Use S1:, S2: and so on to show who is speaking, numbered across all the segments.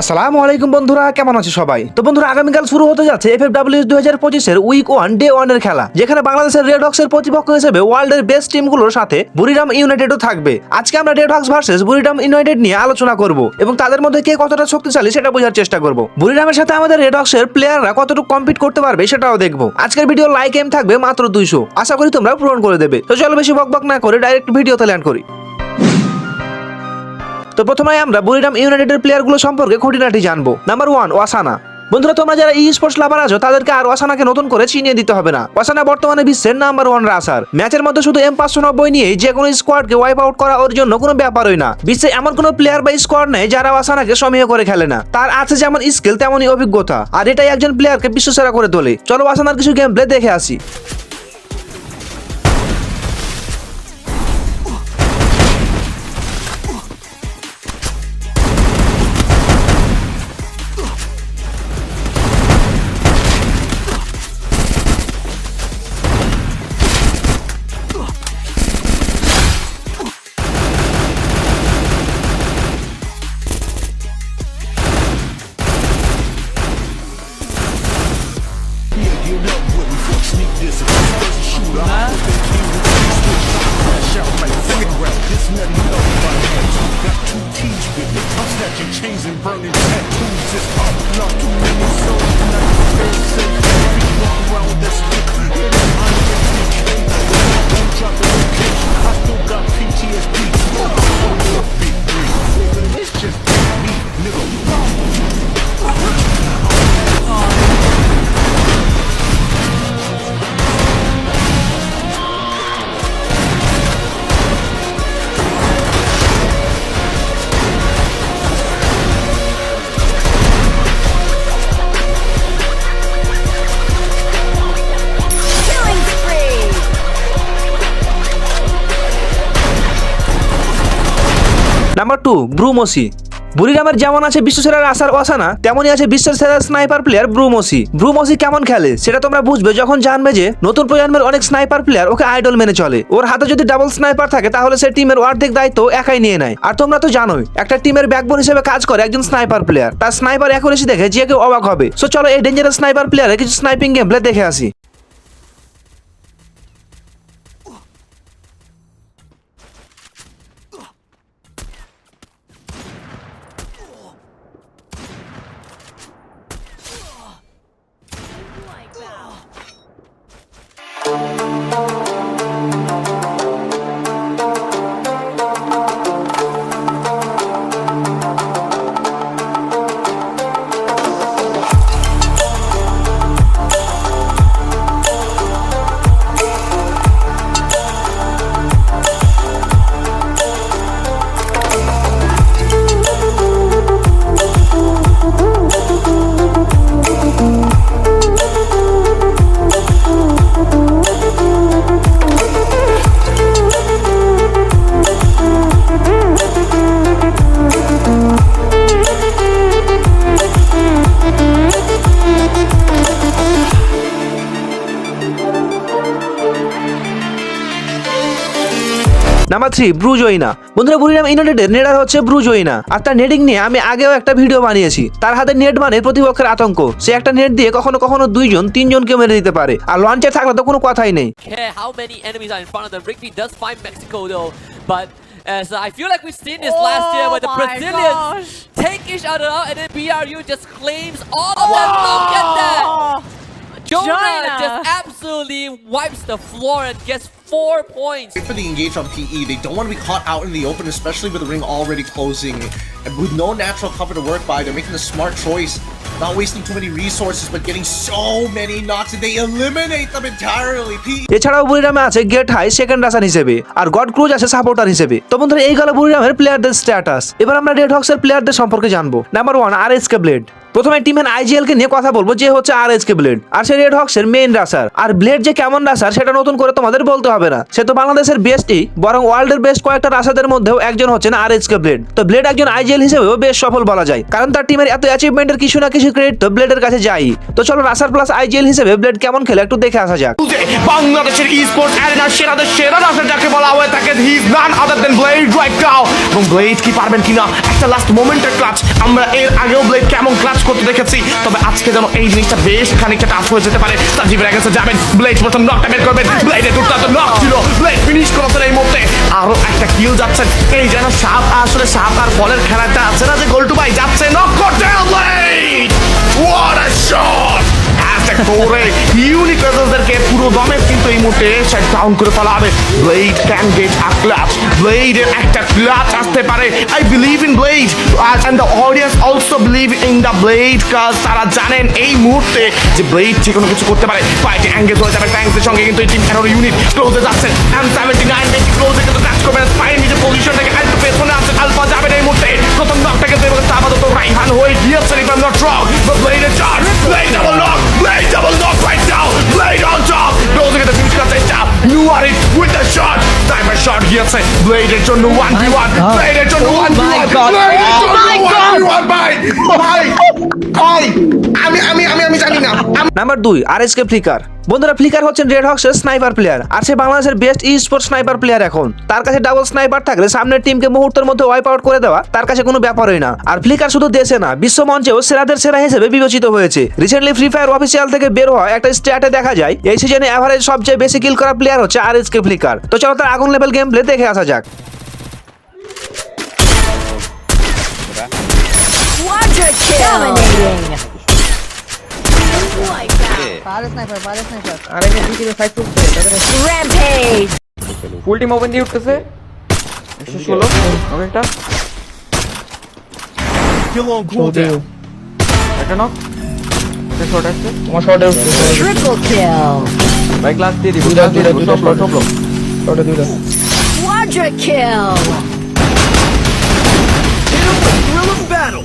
S1: আসসালামু আলাইকুম বন্ধুরা, কেমন আছে সবাই? তো বন্ধুরা, আগামীকাল শুরু হতে যাচ্ছে এফ এফ ডাব্লিউ দুই হাজার পঁচিশের উইক ওয়ান ডে ওয়ানের খেলা, যেখানে বাংলাদেশের রেড হক্সের প্রতিপক্ষ হিসেবে ওয়ার্ল্ডের বেস্ট টিমগুলোর সাথে বুড়িরাম ইউনাইটেডও থাকবে। আজকে আমরা Red Hawks versus Buriram United নিয়ে আলোচনা করব এবং তাদের মধ্যে কে কতটা শক্তিশালী সেটা বোঝার চেষ্টা করব। বুড়িরামের সাথে আমাদের রেড হক্সের প্লেয়াররা কতটুকু কম্পিট করতে পারবে সেটাও দেখব। আজকের ভিডিও লাইক এম থাকবে মাত্র দুইশো। আশা করি তোমরা পূরণ করে দেবে। তো চলো বেশি বকবক না করে ডাইরেক্ট ভিডিওতে ল্যান্ড করি। তো প্রথমে আমরা বুড়িরাম ইউনাইটেডের প্লেয়ারগুলো সম্পর্কে খুঁটিনাটি জানব। নাম্বার ওয়ান ওয়াসানা। বন্ধুরা, তোমরা যারা ই স্পোর্টস লাভার আছো, তাদেরকে আর ওয়াসানাকে নতুন করে চিনিয়ে দিতে হবে না। ওয়াসানা বর্তমানে বিশ্বের নাম্বার ওয়ান রাসার ম্যাচের মধ্যে শুধু এম পাঁচশো নব্বই নিয়ে যে কোনো স্কোয়াডকে ওয়াইপ আউট করা ওর জন্য কোনো ব্যাপারই না। বিশ্বে এমন কোনো প্লেয়ার বা স্কোয়াড নেই যারা ওয়াসানাকে সমীহ করে খেলে না। তার আছে যেমন স্কিল তেমনই অভিজ্ঞতা। আর এটাই একজন প্লেয়ারকে বিশ্বসেরা করে তোলে। চলো ওয়াসানার কিছু গেম প্লে দেখে আসি।
S2: is a first shooter. This nutty. Got two with me. I'm snatching chains and burning tattoos. Too
S3: many souls.
S1: Number two ব্রুমসি বুড়িরামের যেমন আছে বিশ্বসেরা রাসার অসানা তেমনই আছে বিশ্বের সেরা স্নাইপার প্লেয়ার ব্রুমসি ব্রুমসি কেমন খেলে, সেটা তোমরা বুঝবে যখন জানবে যে নতুন প্রজন্মের অনেক স্নাইপার প্লেয়ার ওকে আইডল মেনে চলে। ওর হাতে যদি ডাবল স্নাইপার থাকে, তাহলে সে টিমের অর্ধেক দায়িত্ব একাই নিয়ে নেয়। আর তোমরা তো জানোই, একটা টিমের ব্যাকবোন হিসেবে কাজ করে একজন স্নাইপার প্লেয়ার তার স্নাইপার অ্যাকুরেসি দেখে যে কেউ অবাক হবে। সো চলো এই ডেঞ্জারাস স্নাইপার প্লেয়ারের কিছু স্নাইপিং গেম প্লে দেখে আসি। থ্রি ব্রুজোইনা বন্ধুরা বুড়িরাম ইউনাইটেডের নেডার হচ্ছে ব্রুজোইনা আর তার নেটিং নিয়ে আমি আগেও একটা ভিডিও বানিয়েছি তার হাতে নেট মানে প্রতিপক্ষের আতঙ্ক সে একটা নেট দিয়ে কখনো কখনো দুইজন তিনজনকে মেরে দিতে পারে আর লঞ্চার থাকলে তো কোনো কথাই নেই
S4: care how many enemies are in front of them. Rigby does find Mexico though, but as uh, I feel like we've seen this oh last year where the
S3: Oh
S4: Brazilians
S3: gosh.
S4: take each other out and then BRU just claims all of them. Look at that! Jonah,
S3: Jonah.
S4: just absolutely wipes the floor and gets four points.
S5: Wait for the engage on PE. They don't want to be caught out in the open, especially with the ring already closing. And with no natural cover to work by, they're making the smart choice. Not wasting too many resources, but getting so many knocks and they eliminate them entirely. E PE
S1: এছাড়াও বুড়িরামে আছে gate high second রাসান হিসেবে আর god cruise আছে supporter হিসেবে তো বন্ধুরা এই গেল বুড়িরামের প্লেয়ারদের স্ট্যাটাস এবার আমরা রেড হক্সের প্লেয়ারদের সম্পর্কে জানব number one R S K Blade প্রথমে টিমের আইজিএল কে নিয়ে কথা বলব, যে হচ্ছে আর এস কে ব্লেড আর সে রেড হক্সের মেইন রাসার আর ব্লেড যে কেমন রাসার সেটা নতুন করে তোমাদের বলতে হবে না। সে তো বাংলাদেশের বেস্টই বরং ওয়ার্ল্ডের বেস্ট কয়েকটা রাসাদের মধ্যেও একজন হচ্ছেন আর এস কে ব্লেড তো ব্লেড একজন আইজিএল হিসেবেও বেশ সফল বলা যায়। কারণ তার টিমের এত অ্যাচিভমেন্টের কিছু না কিছু ক্রেডিট তো ব্লেডের কাছে যাই তো চলো রাসার প্লাস আইজিএল হিসেবে ব্লেড কেমন খেলে একটু দেখে আসা যাক।
S3: বাংলাদেশের ই স্পোর্টস অ্যারেনার সেরাদের সেরা রাসেল যাকে বলা হয়ে থাকে he is none other than Blade right now এবং ব্লেড কি পারবেন কিনা? একটা লাস্ট মোমেন্টের ক্লাচ আমরা এর আগেও ব্লেড কেমন ক্লাচ করতে দেখেছি। তবে আজকে যেন এই জিনিসটা বেশ খানিকটা টাফ হয়ে যেতে পারে। সাজিবের কাছে যাবেন ব্লেড প্রথম নকটা বের করবেন ব্লেডের দুর্দান্ত নক ছিল। ব্লেড ফিনিশ করতে এই মুহূর্তে। আরও একটা কিল যাচ্ছেন এই যেন সাপ, আসলে সাপ আর বলের খেলাটা আছে না যে গোলটু ভাই যাচ্ছে। নক করতে ব্লেড ওয়াট আ shot! করে ইউনিক রেজাল্টদেরকে পুরো দমে কিন্তু এই মুহূর্তে শাট ডাউন করে ফেলা Blade can get a clutch ব্লেডের একটা ক্লাচ আসতে পারে। I believe in Blade and the audience also believe in the Blade কাজ তারা জানেন এই মুহূর্তে যে ব্লেড যে কোনো কিছু করতে পারে। ফাইটে অ্যাঙ্গেজ হয়ে যাবে ট্যাঙ্কসের সঙ্গে, কিন্তু এই টিম এরোর ইউনিট ক্লোজে যাচ্ছে এম সেভেন্টি নাইন ক্লোজে কিন্তু কাজ করবে স্পাইন নিজের পজিশন থেকে আলফা পেছনে আছে আলফা যাবে এই মুহূর্তে। প্রথম নকটাকে দেবে আপাতত রাইহান হয়ে গিয়েছেন if I not wrong. But Blade এর charge Blade double knock Blade double knock right now Blade on top ক্লোজে কিন্তু ফিনিশ করতে চাপ you are it with the shot timer shot গিয়েছে ব্লেডের জন্য 1v1 ব্লেডের জন্য 1v1 ব্লেডের জন্য 1v1 ভাই ভাই ভাই আমি আমি আমি আমি জানি না।
S1: নাম্বার দুই আর এস কে ফ্লিকার বন্ধুরা ফ্লিকার হচ্ছেন রেড হক্সের স্নাইপার প্লেয়ার আর সে বাংলাদেশের বেস্ট ই স্পোর্ট স্নাইপার প্লেয়ার এখন। তার কাছে ডাবল স্নাইপার থাকলে সামনের টিমকে মুহূর্তের মধ্যে ওয়াইপ আউট করে দেওয়া তার কাছে কোনো ব্যাপারই না। আর ফ্লিকার শুধু দেশে না বিশ্ব মঞ্চেও সেরাদের সেরা হিসেবে বিবেচিত হয়েছে। রিসেন্টলি ফ্রি ফায়ার অফিসিয়াল থেকে বের হওয়া একটা স্ট্যাটে দেখা যায় এই সিজনে অ্যাভারেজ সবচেয়ে বেশি কিল করা প্লেয়ার হচ্ছে আর এস কে ফ্লিকার তো চলো তার আগুন লেভেল গেম প্লে দেখে আসা যাক।
S6: Kill! Dominating!
S7: পারে স্নাইপার পারে স্নাইপার
S8: আরে যে ভিতরে ফাইট করছে তাদের
S6: Rampage!
S8: ফুল টিম ওপেন দিয়ে উঠতেছে একশো ষোলো একটা
S2: Kill on cooldown.
S8: একটা নক একটা শর্ট আসছে তোমার শর্টে উঠতেছে
S6: Triple kill!
S8: ভাই ক্লাস দিয়ে দিব ক্লাস দিয়ে দিব সব সব শর্টে দুইটা
S6: Quadra kill!
S2: Thrill of battle.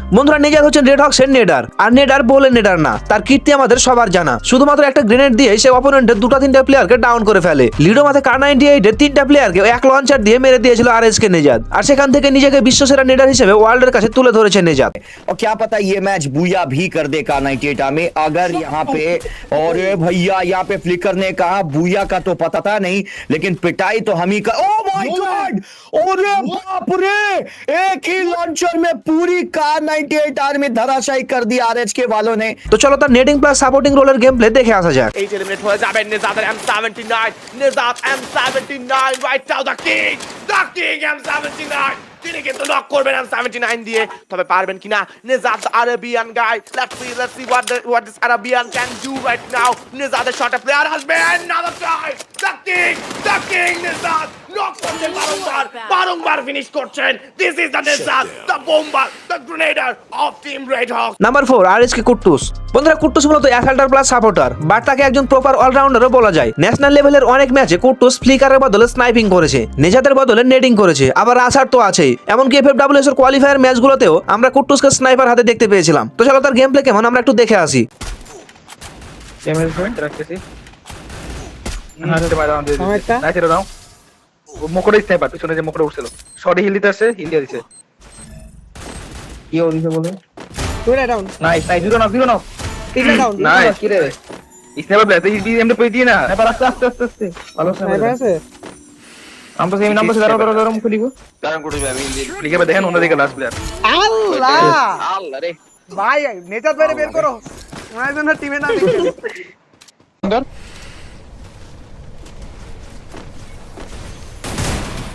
S1: বন্ধুরা নেজাদ হচ্ছেন রেড হক্সের নেডার আর নেডার বলে নেডার না তার কীর্তি আমাদের সবার জানা শুধুমাত্র একটা গ্রেনেড দিয়ে সে অপোনেন্টের দুটো তিনটা প্লেয়ারকে ডাউন করে ফেলে লিডো মাথে কার নাইনটি এইটের তিনটা প্লেয়ারকে এক লঞ্চার দিয়ে মেরে দিয়েছিল আর এস কে নেজাদ আর সেখান থেকে নিজেকে বিশ্বসেরা নেডার হিসেবে ওয়ার্ল্ডের কাছে তুলে ধরেছে নেজাদ
S9: और क्या पता ये मैच बुया भी कर दे का नाइनटी में अगर यहाँ पे और भैया यहाँ पे फ्लिकर ने कहा बुया का तो पता था नहीं लेकिन पिटाई तो हम ही कर ओ माय गॉड अरे बाप रे एक ही लॉन्चर में पूरी कार 98 आर्मी धराशायी कर दी आरएच के वालों ने
S1: তো চলো তার নেডিং প্লাস সাপোর্টিং রোলের গেম প্লে দেখে আসা যাক
S3: এই এলিমিনেট হয়ে যাবেন নিজাদের M seventy nine নিজাদ M seventy nine right now the king the king M seventy nine তিনি কিন্তু নক করবেন এম সেভেন্টি নাইন দিয়ে তবে পারবেন কিনা নিজাদ Arabian guy let's see let's see what what this Arabian can do right now নিজাদের শটে player আসবে another try the king the king নিজাদ knock করতে বারংবার বারংবার ফিনিশ করছেন। This is the নিজাদ the bomber the grenader of team red hawk
S1: number four R S K কুট্টুস বন্ধুরা কুট্টুস মূলত অ্যাসাল্টার plus supporter but তাকে একজন প্রপার অলরাউন্ডারও বলা যায়। ন্যাশনাল লেভেলের অনেক ম্যাচে কুট্টুস ফ্লিকারের বদলে স্নাইপিং করেছে নেজাদের বদলে নেডিং করেছে আবার আসার তো আছেই। এমনকি এফ এফ এর কোয়ালিফায়ার ম্যাচগুলোতেও আমরা কুট্টুসকে স্নাইপার হাতে দেখতে পেয়েছিলাম। তো চলো তার গেম প্লে কেমন আমরা একটু দেখে আসি।
S8: পয়েন্ট রাখতেছি। হাতে মারা আমাদের
S7: একটা?
S8: নাই দাও। মকড়ে স্নাইপার পিছনে যে মকড়ে উঠছিল। শর্টে হিল দিতে আসে হিল দিয়ে দিছে। কি ও দিছে বলে?
S7: দুইটা ডাউন
S8: নাইস নাইস জিরো না জিরো না
S7: তিনটা ডাউন
S8: নাইস কি রে স্নাইপার প্লেয়ার তুই দি এমনি পেয়ে দিয়ে না? স্নাইপার আস্তে আস্তে আস্তে আস্তে। ভালো
S7: স্নাইপার
S8: স্নাইপার
S7: আছে।
S8: নাম্বার সেম নাম্বার দাঁড়াও দাঁড়াও দাঁড়াও মুখ লিখো। কারণ কোটে আমি লিখে দেখেন অন্য দিকে লাস্ট প্লেয়ার
S7: আল্লাহ!
S8: আল্লাহ রে।
S7: ভাই নেজাত বাইরে বের করো। ওনার জন্য টিমে না দেখে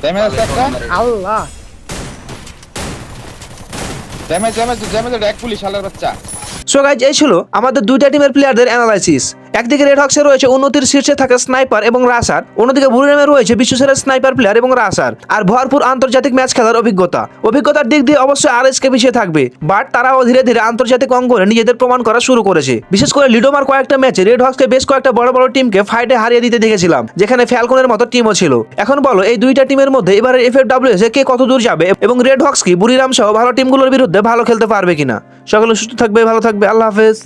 S10: ড্যামেজ একটা
S7: আল্লাহ
S10: ড্যামেজ ড্যামেজ ড্যামেজ এক পুলিশ শালার বাচ্চা
S1: সো গাইজ এই ছিল আমাদের দুইটা টিমের প্লেয়ারদের অ্যানালাইসিস একদিকে রেড হক্সে রয়েছে উন্নতির শীর্ষে থাকা স্নাইপার এবং রাসার অন্যদিকে বুড়িরামে রয়েছে বিশ্বসেরা স্নাইপার প্লেয়ার এবং রাসার আর ভরপুর আন্তর্জাতিক ম্যাচ খেলার অভিজ্ঞতা। অভিজ্ঞতার দিক দিয়ে অবশ্যই আর এসকে পিছিয়ে থাকবে বাট তারাও ধীরে ধীরে আন্তর্জাতিক অঙ্গনে নিজেদের প্রমাণ করা শুরু করেছে। বিশেষ করে লিডোমার কয়েকটা ম্যাচে রেড হক্সকে বেশ কয়েকটা বড় বড় টিমকে ফাইটে হারিয়ে দিতে দেখেছিলাম, যেখানে ফ্যালকনের মতো টিমও ছিল। এখন বলো, এই দুইটা টিমের মধ্যে এবারে এফ এফ ডাব্লিউ কে কত দূর যাবে এবং রেড হক্স কি বুড়িরাম সহ ভালো টিমগুলোর বিরুদ্ধে ভালো খেলতে পারবে কিনা? সকলে সুস্থ থাকবে, ভালো থাকবে, আল্লাহ হাফেজ।